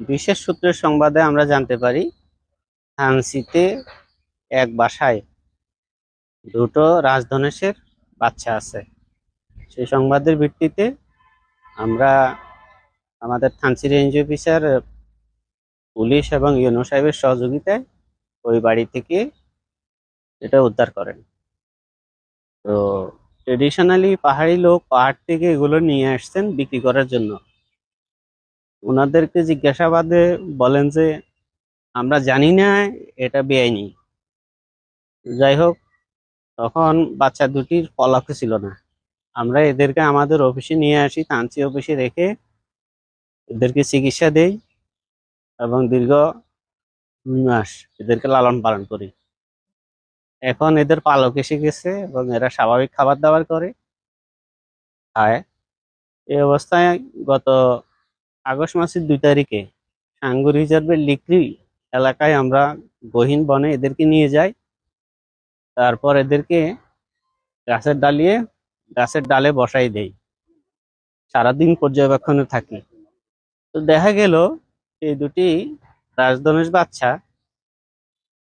বিশেষ সূত্রের সংবাদে আমরা জানতে পারি, হানসিতে এক বাসায় দুটো রাজধনেশের বাচ্চা আছে। সেই সংবাদের ভিত্তিতে আমরা আমাদের থানসি রেঞ্জ অফিসার, পুলিশ এবং ইউনো সাহেবের সহযোগিতায় ওই বাড়ি থেকে এটা উদ্ধার করেন। তো ট্রেডিশনালি পাহাড়ি লোক পাহাড় থেকে এগুলো নিয়ে আসছেন বিক্রি করার জন্য। ওনাদেরকে জিজ্ঞাসাবাদে বলেন যে, আমরা জানি না, এটা বেআইনি। যাই হোক, তখন বাচ্চা দুটির পলক ছিল না। আমরা এদেরকে আমাদের অফিসে নিয়ে আসি তানসি অফিসে রেখে এদেরকে চিকিৎসা দেই এবং দীর্ঘ দুই মাস এদেরকে লালন পালন করি। এখন এদের পালক এসে গেছে এবং এরা স্বাভাবিক খাবার দাবার করে, খায়। এই অবস্থায় গত আগস্ট মাসের দুই তারিখে সাঙ্গু রিজার্ভের লিকরি এলাকায় আমরা গহীন বনে এদেরকে নিয়ে যাই। তারপর এদেরকে গাছের ডালিয়ে, গাছের ডালে বসাই দেই। সারাদিন পর্যবেক্ষণে থাকি। তো দেখা গেল এই দুটি রাজধনেশ বাচ্চা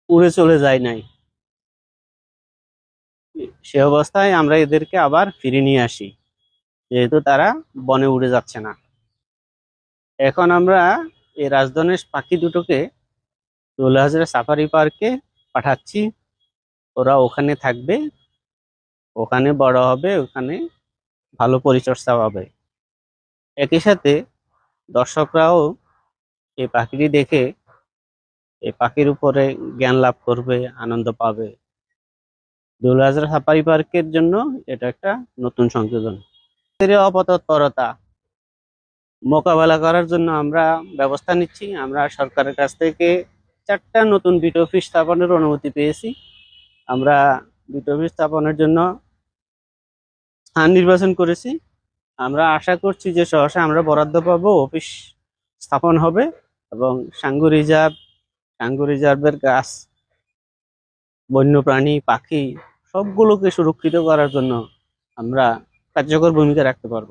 উড়ে চলে যায় নাই। সে অবস্থায় আমরা এদেরকে আবার ফিরে নিয়ে আসি। যেহেতু তারা বনে উড়ে যাচ্ছে না। এখন আমরা এই রাজধনেশ পাখি দুটোকে হাজার সাফারি পার্কে পাঠাচ্ছি। ওরা ওখানে থাকবে। ওখানে বড় হবে, ওখানে ভালো পরিচর্যা হবে। একই সাথে দর্শকরাও এই পাখিটি দেখে এই পাখির উপরে জ্ঞান লাভ করবে, আনন্দ পাবে। দুলহাজার সাফারি পার্কের জন্য এটা একটা নতুন সংযোজন। অপতৎপরতা। মোকাবেলা করার জন্য আমরা ব্যবস্থা নিচ্ছি। আমরা সরকারের কাছ থেকে চারটা নতুন বিট অফিস স্থাপনের অনুমতি পেয়েছি। আমরা বিট অফিস স্থাপনের জন্য স্থান নির্বাচন করেছি। আমরা আশা করছি যে সহসা আমরা বরাদ্দ পাবো, অফিস স্থাপন হবে এবং সাঙ্গু রিজার্ভ সাঙ্গু রিজার্ভের গাছ, বন্যপ্রাণী, পাখি সবগুলোকে সুরক্ষিত করার জন্য আমরা কার্যকর ভূমিকা রাখতে পারব।